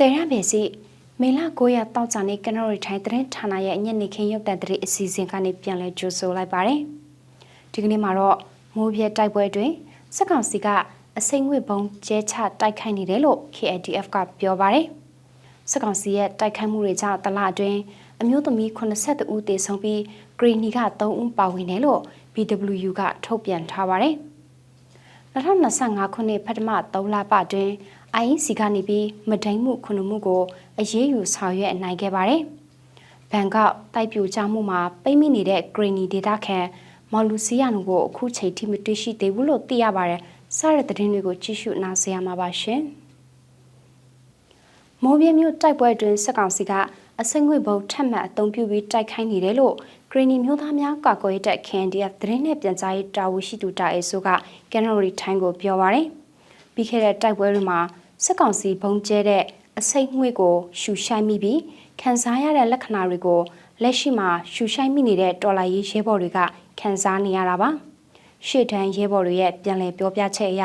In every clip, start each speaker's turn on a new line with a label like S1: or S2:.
S1: တေရမယ်စီမေလ9ရက်တောက်ကြနေ့ကနော်ရီထိုင်းသတင်းဌာနရဲ့ညနေခင်းရုပ်သံသတင်းအစီအစဉ်ကနေပြန်လည်ကြိုဆိုလိုက်ပါတယ်။ဒီကနေ့မှာတော့မိုးပြဲတိုက်ပွဲတွင်စက်ကောင်စီကအစိမ့်ငွေပုံကျဲချတိုက်ခိုက်နေတယ်လို့ KADF ကပြောပါတယ်။စက်ကောင်စီရဲ့တိုက်ခိုက်မှုတွေကြောင့်တလအတွင်းအမျိုးသမီး82ဦးသေဆုံးပြီးဂရီနီက3ဦးပါဝင်တယ်လို့ BWU ကထုတ်ပြန်ထားပါတယ်။ 2025ခုနှစ်ဖက်တမ3လပတ်တွင် IEC ကနေပြီးမဒိန်မှုခုနမှုကိုအရေးယူဆောင်ရွက်နိုင်ခဲ့ပါတယ်။ဘန်ကောက်တိုက်ပြိုကျမှုမှာပိတ်မိနေတဲ့ Greeny ဒေတာခန်မော်လူစီယာနုကိုအခုချိန်ထိမတွေ့ရှိသေးဘူးလို့သိရပါတယ်။စတဲ့သတင်းတွေကိုကြည့်ရှုနားဆင်ရမှာပါရှင်။မိုးပြင်းမြို့တိုက်ပွဲတွင်စက်ကောင်စီက အစိမ့်ငွေဘုံထက်မှတ်အုံပြုပြီးတိုက်ခိုင်းနေတယ်လို့ဂရီနီမျိုးသားများကာကွယ်တဲ့ KNDF သတင်းနဲ့ပြန်ကြားရေးတာဝန်ရှိသူတာအေဆိုကကန်နိုရီထိုင်းကိုပြောပါရယ်ပြီးခဲ့တဲ့တိုက်ပွဲတွေမှာစက်ကောင်စီဘုံကျဲတဲ့အစိမ့်ငွေကိုရှူရှိုင်းမိပြီးခံစားရတဲ့လက္ခဏာတွေကိုလက်ရှိမှာရှူရှိုင်းမိနေတဲ့တော်လိုင်းရေးရဲဘော်တွေကခံစားနေရတာပါရှေ့တန်းရဲဘော်တွေရဲ့ပြန်လည်ပြောပြချက်အရ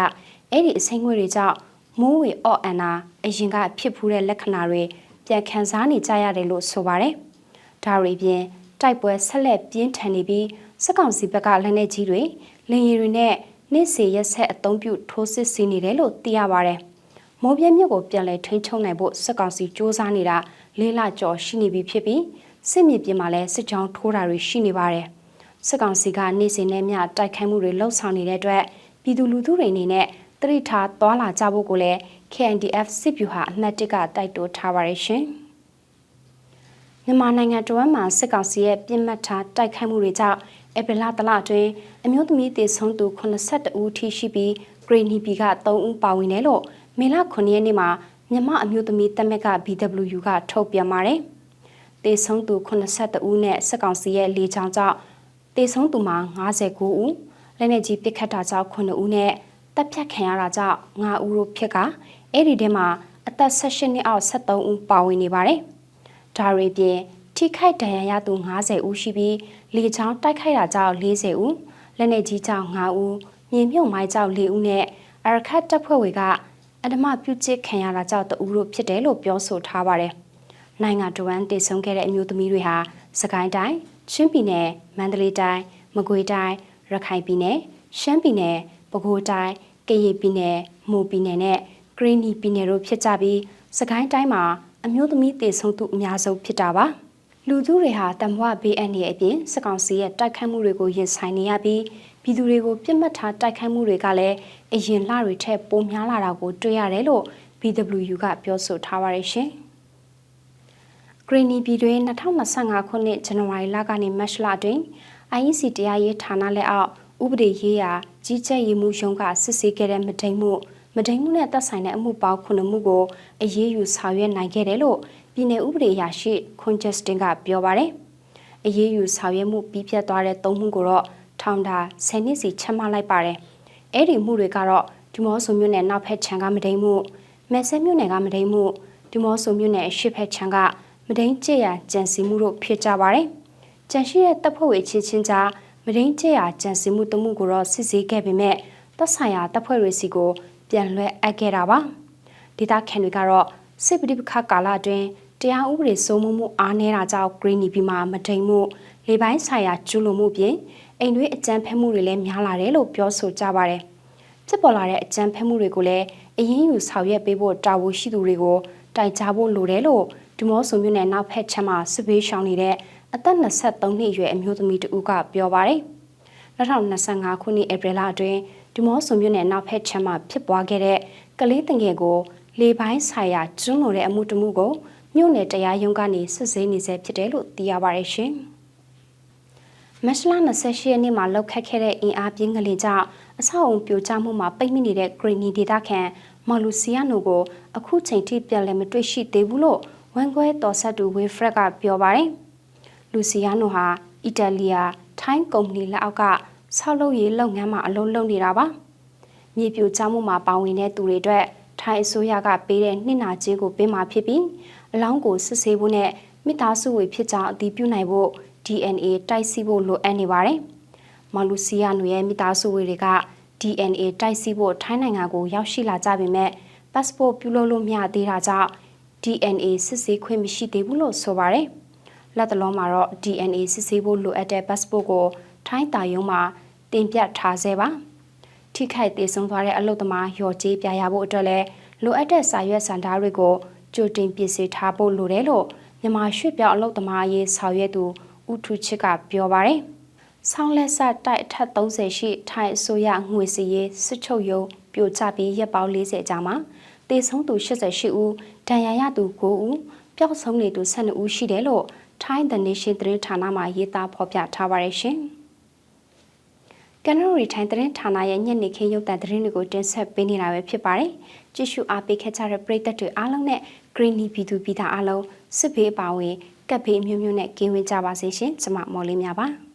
S1: အဲ့ဒီအစိမ့်ငွေတွေကြောင့်မိုးဝေအော့အန်နာအရင်ကဖြစ်ဖူးတဲ့လက္ခဏာတွေ ပြန်ခံစားနေကြရတယ်လို့ဆိုပါတယ်ဒါတွေပြင်တိုက်ပွဲဆက်လက်ပြင်းထန်နေပြီးစက်ကောင်စီဘက်ကလက်နက်ကြီးတွေလင်ရီတွေနဲ့နေ့စီရက်ဆက်အုံပြုထိုးစစ်ဆင်နေတယ်လို့သိရပါတယ်။မော်ပြဲမြို့ကိုပြန်လည်ထိန်းချုပ်နိုင်ဖို့စက်ကောင်စီစ조사နေတာလေးလကျော်ရှိနေပြီဖြစ်ပြီးစစ်မြေပြင်မှာလည်းစစ်ကြောင်းထိုးတာတွေရှိနေပါတယ်။စက်ကောင်စီကနေ့စဉ်နဲ့မျှတိုက်ခိုက်မှုတွေလှုပ်ဆောင်နေတဲ့အတွက်ပြည်သူလူထုတွေအနေနဲ့ တရိထားသွာလာကြဖို့ကိုလည်း KNDF စစ်ဗျူဟာအမှတ်၁ကတိုက်တွန်းထားပါရရှင်။မြန်မာနိုင်ငံတဝမ်းမှာစစ်ကောင်စီရဲ့ပြစ်မှတ်ထားတိုက်ခိုက်မှုတွေကြောင့်ဧပြီလတလအတွင်းအမျိုးသမီးသေဆုံးသူ82ဦးထိရှိပြီးဂရီနီပီက3ဦးပါဝင်တယ်လို့မေလ9ရက်နေ့မှာမြန်မာအမျိုးသမီးတက်မက်က BWU ကထုတ်ပြန်ပါတယ်။သေဆုံးသူ82ဦးနဲ့စစ်ကောင်စီရဲ့လေကြောင်းကြောင့်သေဆုံးသူမှာ59ဦးလက်နက်ကြီးပစ်ခတ်တာကြောင့်9ဦးနဲ့ တပ်ဖြတ်ခံရတာကြောင့်9ဦးတို့ဖြစ်ကအဲ့ဒီထဲမှာအသက်16နှစ်အောက်73ဦးပါဝင်နေပါတယ်။ဒါတွေပြင်ထိခိုက်ဒဏ်ရာရသူ90ဦးရှိပြီးလေချောင်းတိုက်ခိုက်တာကြောင့်40ဦးလက်နက်ကြီးကြောင့်5ဦးမြေမြုပ်မိုင်းကြောင့်4ဦးနဲ့အရခတ်တပ်ဖွဲ့တွေကအဓမ္မပြုချစ်ခံရတာကြောင့်တဦးတို့ဖြစ်တယ်လို့ပြောဆိုထားပါတယ်။နိုင်ငံတော်ဝန်တည်ဆုံခဲ့တဲ့အမျိုးသမီးတွေဟာစကိုင်းတိုင်းချင်းပြည်နယ်မန္တလေးတိုင်းမကွေးတိုင်းရခိုင်ပြည်နယ်ရှမ်းပြည်နယ် ပဲခူးတိုင်းကရင်ပြည်နယ်မူပြည်နယ်နဲ့ဂရင်းနီပြည်နယ်တို့ဖြစ်ကြပြီးစကိုင်းတိုင်းမှာအမျိုးသမီးတည်ဆုံးသူအများဆုံးဖြစ်တာပါလူသူတွေဟာတမဝဘေးအန္တရာယ်အပြင်စကောင်စီရဲ့တိုက်ခိုက်မှုတွေကိုရင်ဆိုင်နေရပြီးပြည်သူတွေကိုပြစ်မှတ်ထားတိုက်ခိုက်မှုတွေကလည်းအရင်လတွေထက်ပိုများလာတာကိုတွေ့ရတယ်လို့ BWU ကပြောဆိုထားပါတယ်ရှင်။ Greeny ပြည်တွင်2025ခုနှစ်ဇန်နဝါရီလကနေမတ်လအတွင်း IEC တရားရေးဌာနလက်အောက် ဥပဒေရေးရာကြီးကြပ်ရေးမှုရုံးကစစ်ဆေးခဲ့တဲ့မတိမ်မှုမဒိန်မှုနဲ့သက်ဆိုင်တဲ့အမှုပေါင်း9မှုကိုအရေးယူဆောင်ရွက်နိုင်ခဲ့တယ်လို့ပြည်내ဥပဒေအရာရှိခွန်ဂျက်စတင်ကပြောပါတယ်။အရေးယူဆောင်ရွက်မှုပြီးပြတ်သွားတဲ့၃မှုကိုတော့ထောင်တာ10နှစ်စီချမှတ်လိုက်ပါတယ်။အဲ့ဒီမှုတွေကတော့ဒီမော့ဆိုမြို့နယ်နောက်ဖက်ခြံကမဒိန်မှုမက်ဆဲမြို့နယ်ကမဒိန်မှုဒီမော့ဆိုမြို့နယ်အရှိဖက်ခြံကမဒိန်ကျရကြံစီမှုတို့ဖြစ်ကြပါတယ်။ကြံရှိတဲ့တပ်ဖွဲ့ဝင်ချင်းချင်းကြား မဒိန်ကျရကြံစီမှုတမှုကိုတော့စစ်ဆေးခဲ့ပေမဲ့သက်ဆိုင်ရာတပ်ဖွဲ့တွေစီကို ပြန်လွှဲအပ်ခဲ့တာပါဒေသခံတွေကတော့စစ်ပဋိပက္ခကာလအတွင်းတရားဥပဒေစိုးမိုးမှုအားနည်းတာကြောင့် Green နီပြည်မှာမတိမ်မှုလေပိုင်းဆိုင်ရာကျူးလွန်မှုပြင်အိမ်တွေအကြမ်းဖက်မှုတွေလည်းများလာတယ်လို့ပြောဆိုကြပါတယ်ဖြစ်ပေါ်လာတဲ့အကြမ်းဖက်မှုတွေကိုလည်းအရင်ယူဆောင်ရွက်ပေးဖို့တာဝန်ရှိသူတွေကိုတိုက်ကြားဖို့လိုတယ်လို့ဒီမော့ဆိုမြို့နယ်နောက်ဖက်ချမ်းမှာစစ်ပေးရှောင်နေတဲ့ အသက်23နှစ်အရွယ်အမျိုးသမီးတဦးကပြောပါတယ်2025ခုနှစ်ဧပြီလအတွင်းဒီမော့ဆိုမြို့နယ်နောက်ဖက်ချမ်းမှာဖြစ်ပွားခဲ့တဲ့ကလေးတငယ်ကိုလေပိုင်းဆိုင်ရာကျွန်းလိုတဲ့အမှုတမှုကိုမြို့နယ်တရားရုံးကနေစစ်ဆေးနေဆဲဖြစ်တယ်လို့သိရပါတယ်ရှင်။မတ်လ28ရက်နေ့မှာလောက်ခတ်ခဲ့တဲ့အင်အားပြင်းကလေးကြောင့်အဆောက်အုံပြိုကျမှုမှာပိတ်မိနေတဲ့ Greeny ဒေတာခန်မော်လူစီယာနိုကိုအခုချိန်ထိပြန်လည်မတွေ့ရှိသေးဘူးလို့ဝန်ခွဲတော်ဆက်တူဝေဖရက်ကပြောပါတယ်။ လူစီယာနိုဟာအီတလီယာထိုင်းကုမ္ပဏီလက်အောက်ကဆောက်လုပ်ရေးလုပ်ငန်းမှာအလုပ်လုပ်နေတာပါမြေပြိုကျမှုမှာပါဝင်တဲ့သူတွေအတွက်ထိုင်းအစိုးရကပေးတဲ့နှစ်နာကြေးကိုပေးမှာဖြစ်ပြီးအလောင်းကိုစစ်ဆေးဖို့နဲ့မိသားစုဝင်ဖြစ်ကြောင်းအတည်ပြုနိုင်ဖို့ DNA တိုက်စီဖို့လိုအပ်နေပါတယ်။မော်လူစီယာနွေရဲ့မိသားစုဝင်တွေက DNA တိုက်စီဖို့ထိုင်းနိုင်ငံကိုရောက်ရှိလာကြပေမဲ့ passport ပြုလုပ်လို့မရသေးတာကြောင့် DNA စစ်ဆေးခွင့်မရှိသေးဘူးလို့ဆိုပါတယ်။ လက်တလုံးမှာတော့ DNA စစ်ဆေးဖို့လိုအပ်တဲ့ passport ကိုထိုင်းတာယုံမှာတင်ပြထားဆဲပါ။ထိခိုက်သေးဆုံးသွားတဲ့အလုပ်သမားရော်ကြေးပြရဖို့အတွက်လည်းလိုအပ်တဲ့စာရွက်စံသားတွေကိုကြိုတင်ပြင်ဆင်ထားဖို့လိုတယ်လို့မြန်မာရွှေ့ပြောင်းအလုပ်သမားရေးဆောင်ရွက်သူဦးထူချစ်ကပြောပါတယ်။ဆောင်းလက်ဆက်တိုက်အထက်30ရှိထိုင်းအစိုးရငွေစီရေးစစ်ချုပ်ရုံးပြိုကျပြီးရက်ပေါင်း40ကြာမှာတေဆုံးသူ88ဦးဒဏ်ရာရသူ9ဦးပျောက်ဆုံးနေသူ12ဦးရှိတယ်လို့ ထိုင်း The Nation သတင်းဌာနမှရေးသားဖော်ပြထားပါတယ်ရှင်။ကန်နရီထိုင်းသတင်းဌာနရဲ့ညနေခင်းရုပ်သံသတင်းတွေကိုတင်ဆက်ပေးနေတာပဲဖြစ်ပါတယ်။ကြည့်ရှုအားပေးခဲ့ကြတဲ့ပရိသတ်တွေအားလုံးနဲ့ Greeny ပြည်သူပြည်သားအားလုံးစစ်ဘေးအပါအဝင်ကပ်ဘေးမျိုးမျိုးနဲ့ကင်းဝေးကြပါစေရှင်။ကျွန်မမော်လေးများပါ။